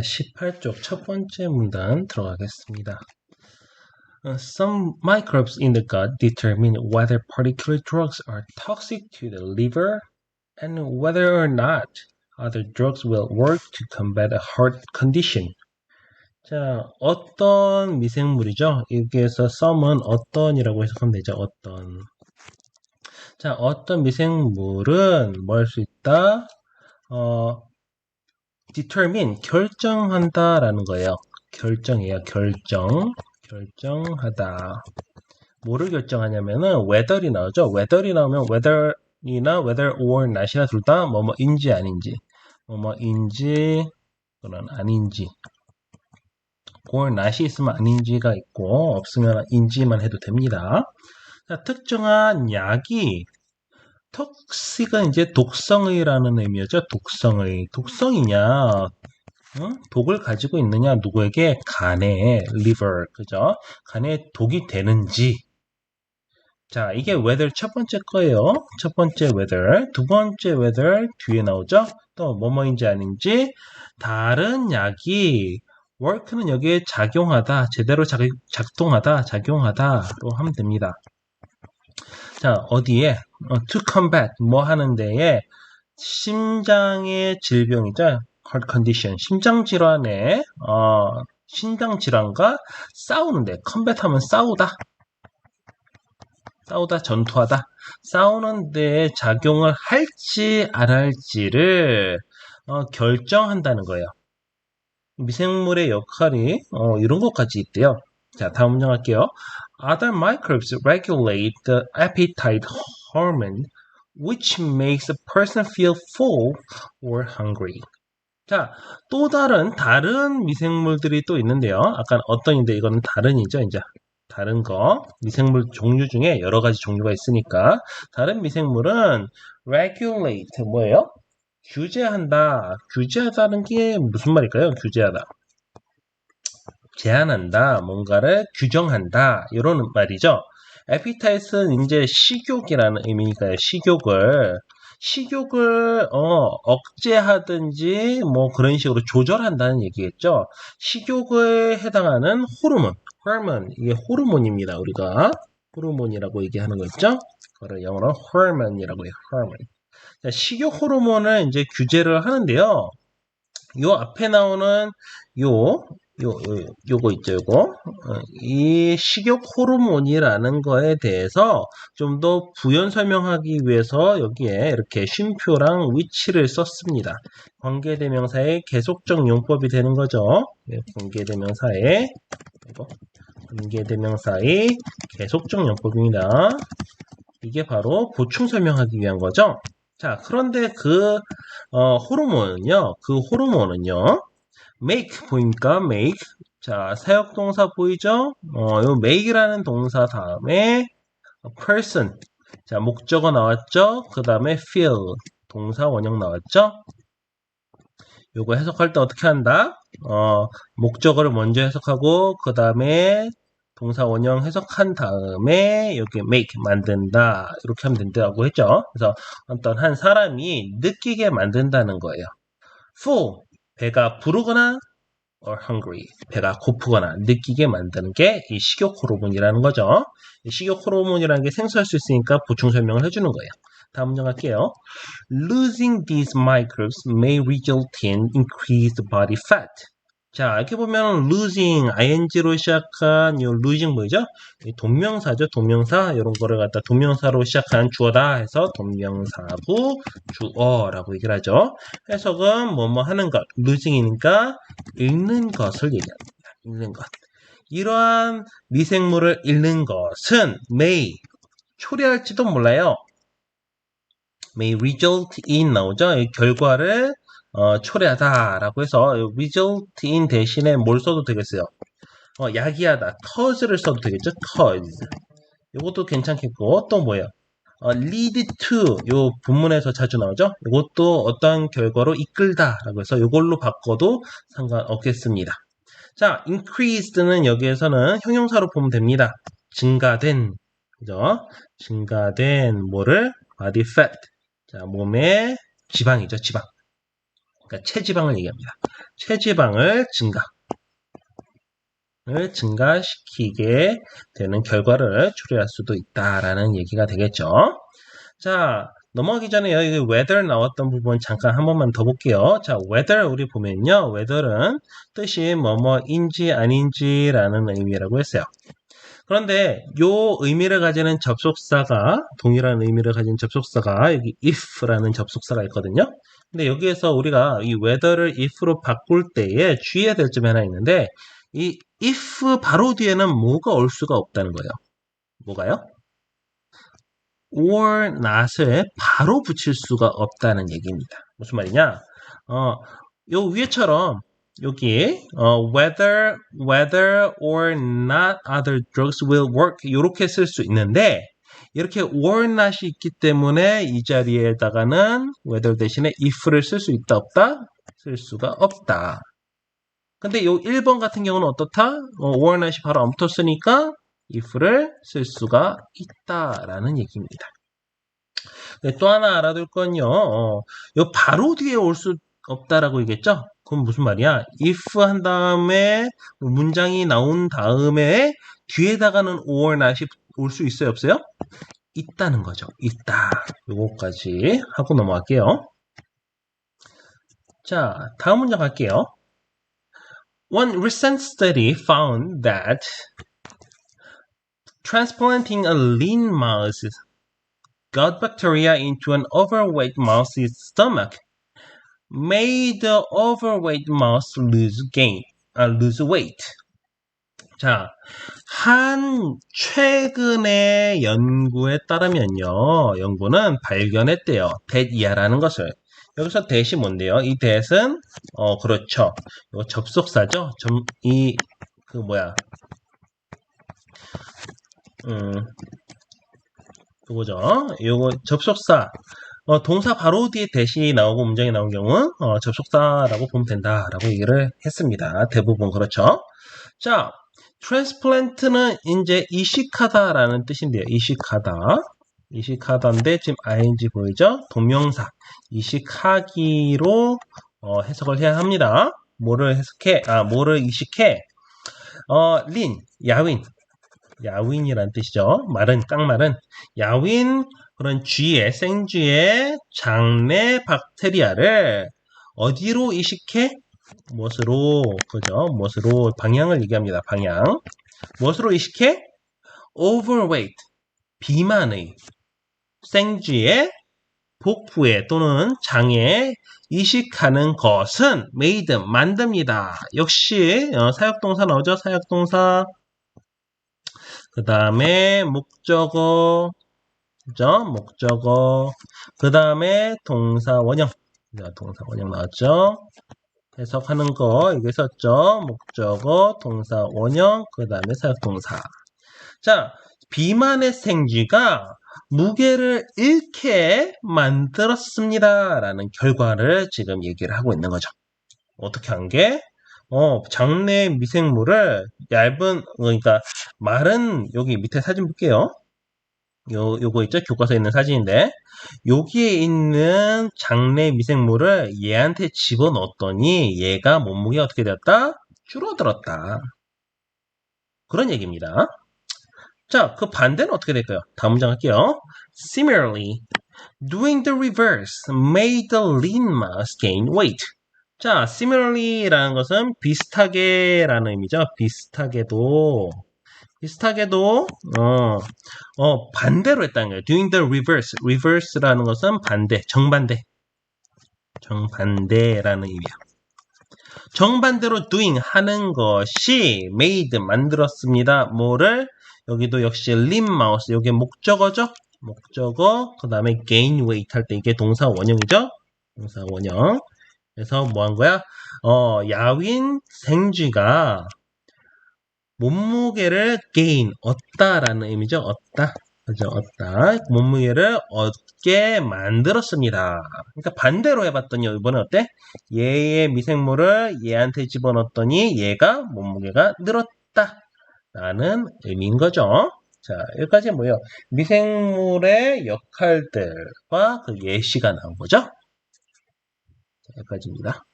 18쪽 첫 번째 문단 들어가겠습니다. Some microbes in the gut determine whether particular drugs are toxic to the liver and whether or not other drugs will work to combat a heart condition. 자, 어떤 미생물이죠? 여기에서 some은 어떤이라고 해석하면 되죠. 어떤. 자, 어떤 미생물은 뭐할수 있다? 어, determine 결정한다라는 거예요. 결정이에요. 결정. 결정하다. 뭐를 결정하냐면은 whether이 나오죠. whether이 나오면 whether이나 whether or not이나 둘 다 뭐뭐인지 아닌지 뭐뭐인지 또는 아닌지 or not이 있으면 아닌지가 있고 없으면 인지만 해도 됩니다. 자, 특정한 약이 턱식은 이제 독성의라는 의미였죠. 독성의. 독성이냐, 어? 독을 가지고 있느냐, 누구에게? 간에, liver, 그죠? 간에 독이 되는지. 자, 이게 whether 첫 번째 거예요. 첫 번째 whether. 두 번째 whether 뒤에 나오죠? 또 뭐뭐인지 아닌지. 다른 약이 work는 여기에 작용하다, 제대로 작, 작동하다, 작용하다로 하면 됩니다. 자, 어디에? 어, to combat, 뭐 하는 데에 심장의 질병이죠. heart condition, 심장 질환에, 어, 심장 질환과 싸우는데, combat 하면 싸우다. 싸우다, 전투하다. 싸우는 데에 작용을 할지 안 할지를 어, 결정한다는 거예요. 미생물의 역할이 어, 이런 것까지 있대요. 자, 다음 문장 할게요. Other microbes regulate the appetite hormone which makes a person feel full or hungry. 자, 또 다른 다른 미생물들이 또 있는데요. 아까 어떤인데 이거는 다른이죠, 이제. 다른 거. 미생물 종류 중에 여러 가지 종류가 있으니까 다른 미생물은 regulate 뭐예요? 규제한다. 규제하다는 게 무슨 말일까요? 규제하다. 제한한다. 뭔가를 규정한다. 이런 말이죠. 에피타이스는 이제 식욕이라는 의미니까요. 식욕을 식욕을 어, 억제하든지 뭐 그런 식으로 조절한다는 얘기겠죠. 식욕에 해당하는 호르몬, 호르몬 이게 호르몬입니다. 우리가 호르몬이라고 얘기하는 거 있죠. 그걸 영어로 호르몬이라고 해요. 호르몬. 자, 식욕 호르몬을 이제 규제를 하는데요. 요 앞에 나오는 요, 요, 요, 요거 있죠, 요거. 어, 이 식욕 호르몬이라는 거에 대해서 좀 더 부연 설명하기 위해서 여기에 이렇게 쉼표랑 위치를 썼습니다. 관계대명사의 계속적 용법이 되는 거죠. 네, 관계대명사의, 관계대명사의 계속적 용법입니다. 이게 바로 보충 설명하기 위한 거죠. 자, 그런데 그 어, 호르몬은요. 그 호르몬은요. Make 보니까 make. 자, 사역 동사 보이죠? 어, 요 make라는 동사 다음에 person. 자, 목적어 나왔죠? 그 다음에 feel. 동사 원형 나왔죠? 요거 해석할 때 어떻게 한다? 어, 목적어를 먼저 해석하고 그 다음에 동사 원형 해석한 다음에 여기 make 만든다 이렇게 하면 된다고 했죠. 그래서 어떤 한 사람이 느끼게 만든다는 거예요. full 배가 부르거나 or hungry 배가 고프거나 느끼게 만드는 게 이 식욕 호르몬이라는 거죠. 이 식욕 호르몬이라는 게 생소할 수 있으니까 보충 설명을 해주는 거예요. 다음 문장 할게요. Losing these microbes may result in increased body fat. 자, 이렇게 보면 losing, ing로 시작한 요 losing 뭐죠? 동명사죠. 동명사 이런 거를 갖다 동명사로 시작한 주어다 해서 동명사부 주어라고 얘기를 하죠. 해석은 뭐뭐 하는 것, losing이니까 읽는 것을 얘기합니다. 읽는 것. 이러한 미생물을 읽는 것은 may 초래할지도 몰라요. may result in 나오죠. 결과를 어, 초래하다라고 해서 result in 대신에 뭘 써도 되겠어요? 어, 야기하다, cause를 써도 되겠죠? cause. 이것도 괜찮겠고 또 뭐예요? 어, lead to 요 본문에서 자주 나오죠? 이것도 어떠한 결과로 이끌다라고 해서 이걸로 바꿔도 상관없겠습니다. 자, increased는 여기에서는 형용사로 보면 됩니다. 증가된 그죠? 증가된 뭐를 body fat. 자, 몸의 지방이죠, 지방. 그러니까 체지방을 얘기합니다. 체지방을 증가. 을 증가시키게 되는 결과를 초래할 수도 있다라는 얘기가 되겠죠. 자, 넘어가기 전에 여기 weather 나왔던 부분 잠깐 한 번만 더 볼게요. 자, weather 우리 보면요. weather은 뜻이 뭐뭐인지 아닌지라는 의미라고 했어요. 그런데 요 의미를 가지는 접속사가 동일한 의미를 가진 접속사가 여기 if라는 접속사가 있거든요. 근데 여기에서 우리가 이 weather를 if로 바꿀 때에 주의해야 될 점이 하나 있는데 이 if 바로 뒤에는 뭐가 올 수가 없다는 거예요. 뭐가요? or not을 바로 붙일 수가 없다는 얘기입니다. 무슨 말이냐? 어, 요 위에처럼 여기 어, whether whether or not other drugs will work 이렇게 쓸 수 있는데 이렇게 or not이 있기 때문에 이 자리에다가는 whether 대신에 if를 쓸 수 있다 없다 쓸 수가 없다. 근데 요 1번 같은 경우는 어떻다? 어, or not이 바로 엄터 쓰니까 if를 쓸 수가 있다라는 얘기입니다. 네, 또 하나 알아둘 건요. 어, 요 바로 뒤에 올 수 없다라고 얘기했죠? 그럼 무슨 말이야? if 한 다음에 문장이 나온 다음에 뒤에다가는 or not이 올 수 있어요? 없어요? 있다는 거죠. 있다. 요거까지 하고 넘어갈게요. 자, 다음 문장 갈게요. One recent study found that transplanting a lean mouse gut bacteria into an overweight mouse's stomach made the overweight mouse lose gain, uh, lose weight. 자, 한 최근의 연구에 따르면요, 연구는 발견했대요. 대이하라는 것을. 여기서 대시 뭔데요? 이 대은 어 그렇죠. 이거 접속사죠. 점 이 그 뭐야? 음 그거죠. 이거 접속사 어, 동사 바로 뒤에 대시 나오고 문장이 나온 경우 어, 접속사라고 보면 된다라고 얘기를 했습니다. 대부분 그렇죠. 자, 트랜스플랜트는 이제 이식하다라는 뜻인데요. 이식하다. 이식하다인데 지금 ing 보이죠? 동명사 이식하기로 어, 해석을 해야 합니다. 뭐를 해석해? 아, 뭐를 이식해? 어, 린, 야윈. 야윈이란 뜻이죠. 말은 깡말은 야윈 그런 쥐의 생쥐의 장내 박테리아를 어디로 이식해? 무엇으로 그죠? 무엇으로 방향을 얘기합니다. 방향. 무엇으로 이식해? overweight 비만의 생쥐의 복부에 또는 장에 이식하는 것은 made 만듭니다. 역시 어, 사역동사 나오죠? 사역동사 그 다음에 목적어 그죠? 목적어 그 다음에 동사 원형 동사 원형 나왔죠? 해석하는 거 이게 썼죠? 목적어 동사 원형 그 다음에 사역동사 자 비만의 생쥐가 무게를 잃게 만들었습니다. 라는 결과를 지금 얘기를 하고 있는 거죠. 어떻게 한 게? 어, 장내 미생물을 얇은, 그러니까 마른, 여기 밑에 사진 볼게요. 요, 요거 있죠? 교과서에 있는 사진인데, 여기에 있는 장내 미생물을 얘한테 집어넣었더니 얘가 몸무게가 어떻게 되었다? 줄어들었다. 그런 얘기입니다. 자, 그 반대는 어떻게 될까요? 다음 문장 할게요. Similarly, doing the reverse made the lean mouse gain weight. 자, similarly라는 것은 비슷하게라는 의미죠. 비슷하게도 비슷하게도 어, 어 반대로 했다는 거예요. Doing the reverse. reverse라는 것은 반대, 정반대. 정반대라는 의미야. 정반대로 doing 하는 것이 made 만들었습니다. 뭐를 여기도 역시 lean mouse. 여기 목적어죠? 목적어. 그 다음에 gain weight 할 때 이게 동사 원형이죠? 동사 원형. 그래서 뭐 한 거야? 어, 야윈 생쥐가 몸무게를 gain, 얻다라는 의미죠. 얻다. 그죠? 얻다. 몸무게를 얻게 만들었습니다. 그러니까 반대로 해봤더니 이번에 어때? 얘의 미생물을 얘한테 집어넣었더니 얘가 몸무게가 늘었다. 라는 의미인 거죠. 자, 여기까지 뭐예요? 미생물의 역할들과 그 예시가 나온 거죠. 자, 여기까지입니다.